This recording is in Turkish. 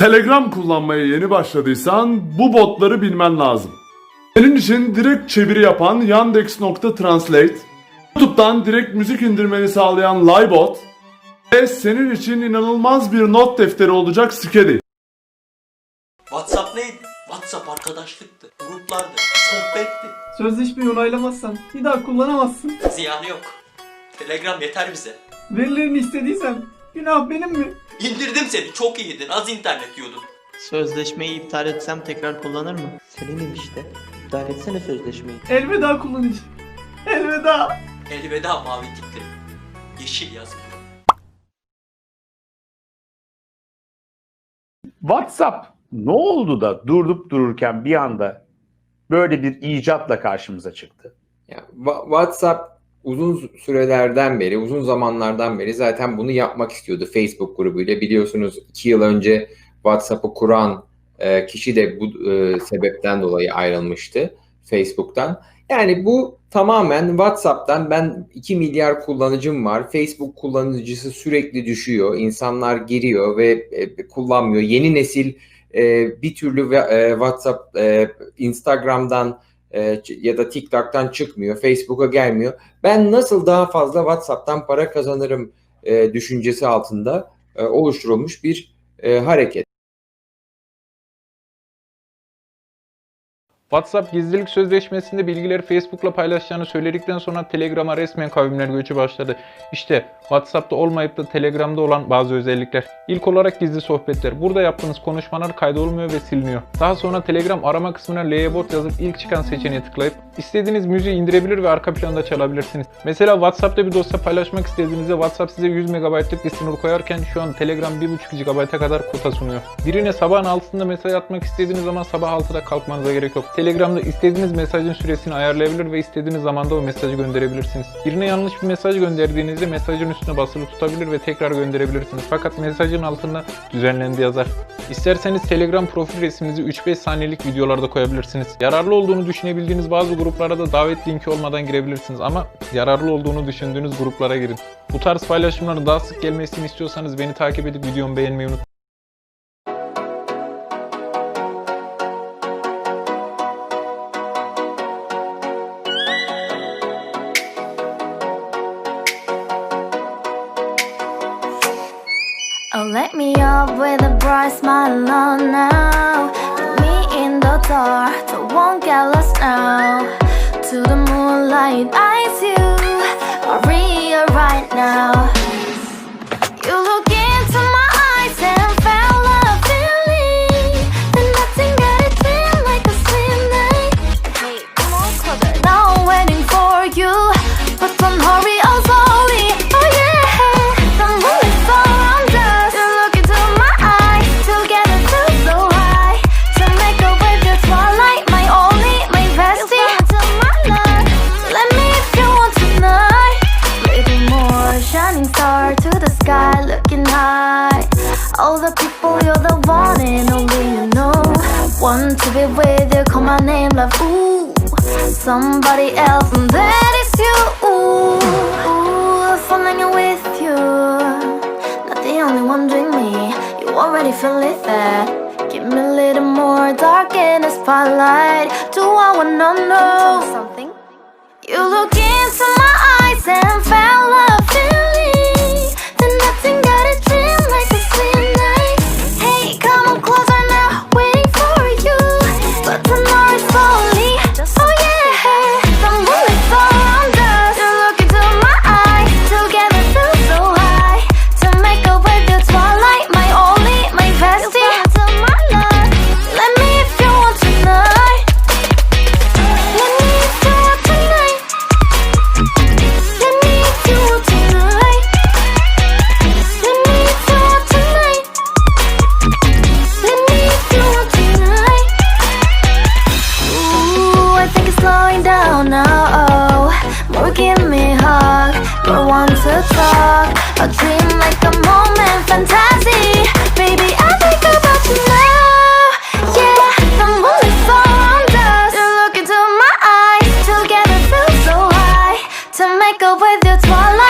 Telegram kullanmaya yeni başladıysan bu botları bilmen lazım. Senin için direkt çeviri yapan Yandex.Translate, YouTube'dan direkt müzik indirmeni sağlayan Livebot ve senin için inanılmaz bir not defteri olacak Skedi. WhatsApp neydi? WhatsApp arkadaşlıktı, gruplardı, sohbetti. Sözleşmeyi onaylamazsan bir daha kullanamazsın. Ziyanı yok. Telegram yeter bize. Verilerini istediysem günah benim mi? İndirdim seni, çok iyiydin, az internet yiyordun. Sözleşmeyi iptal etsem tekrar kullanır mı? Senindim işte. İptal etsene sözleşmeyi. Elveda kullanıcı. Elveda. Elveda mavi tikli. Yeşil yazılı. WhatsApp ne oldu da durup dururken bir anda böyle bir icatla karşımıza çıktı? Ya, WhatsApp uzun sürelerden beri, uzun zamanlardan beri zaten bunu yapmak istiyordu Facebook grubuyla. Biliyorsunuz iki yıl önce WhatsApp'ı kuran e, kişi de bu e, sebepten dolayı ayrılmıştı Facebook'tan. Yani bu tamamen WhatsApp'tan ben 2 milyar kullanıcım var. Facebook kullanıcısı sürekli düşüyor. İnsanlar giriyor ve e, kullanmıyor. Yeni nesil e, bir türlü e, WhatsApp, e, Instagram'dan e, ya da TikTok'tan çıkmıyor, Facebook'a gelmiyor. Ben nasıl daha fazla WhatsApp'tan para kazanırım e, düşüncesi altında e, oluşturulmuş bir e, hareket. WhatsApp gizlilik sözleşmesinde bilgileri Facebook'la paylaşacağını söyledikten sonra Telegram'a resmen kavimler göçü başladı. İşte WhatsApp'ta olmayıp da Telegram'da olan bazı özellikler. İlk olarak gizli sohbetler. Burada yaptığınız konuşmalar kaydolmuyor ve siliniyor. Daha sonra Telegram arama kısmına L'ye-bot yazıp ilk çıkan seçeneğe tıklayıp istediğiniz müziği indirebilir ve arka planda çalabilirsiniz. Mesela WhatsApp'ta bir dosya paylaşmak istediğinizde WhatsApp size 100 MB'lık bir sınır koyarken şu an Telegram 1.5 GB'a kadar kota sunuyor. Birine sabahın altında mesaj atmak istediğiniz zaman sabah 6'da kalkmanıza gerek yok. Telegram'da istediğiniz mesajın süresini ayarlayabilir ve istediğiniz zamanda o mesajı gönderebilirsiniz. Birine yanlış bir mesaj gönderdiğinizde mesajın üstüne basılı tutabilir ve tekrar gönderebilirsiniz. Fakat mesajın altında düzenlendi yazar. İsterseniz Telegram profil resminizi 3-5 saniyelik videolarda koyabilirsiniz. Yararlı olduğunu düşünebildiğiniz bazı gruplara da davet linki olmadan girebilirsiniz ama yararlı olduğunu düşündüğünüz gruplara girin. Bu tarz paylaşımların daha sık gelmesini istiyorsanız beni takip edip videomu beğenmeyi unutmayın. Oh, let me up with a bright smile on now. Put me in the dark, don't won't get lost now. To the moonlight, I you, real right now. Want to be with you, call my name, love. Ooh, somebody else, and that is you. Ooh, ooh, falling with you. Not the only one doing me. You already feel it there. Give me a little more dark in the spotlight. Do I wanna know something? You look into my eyes and like like a weather twilight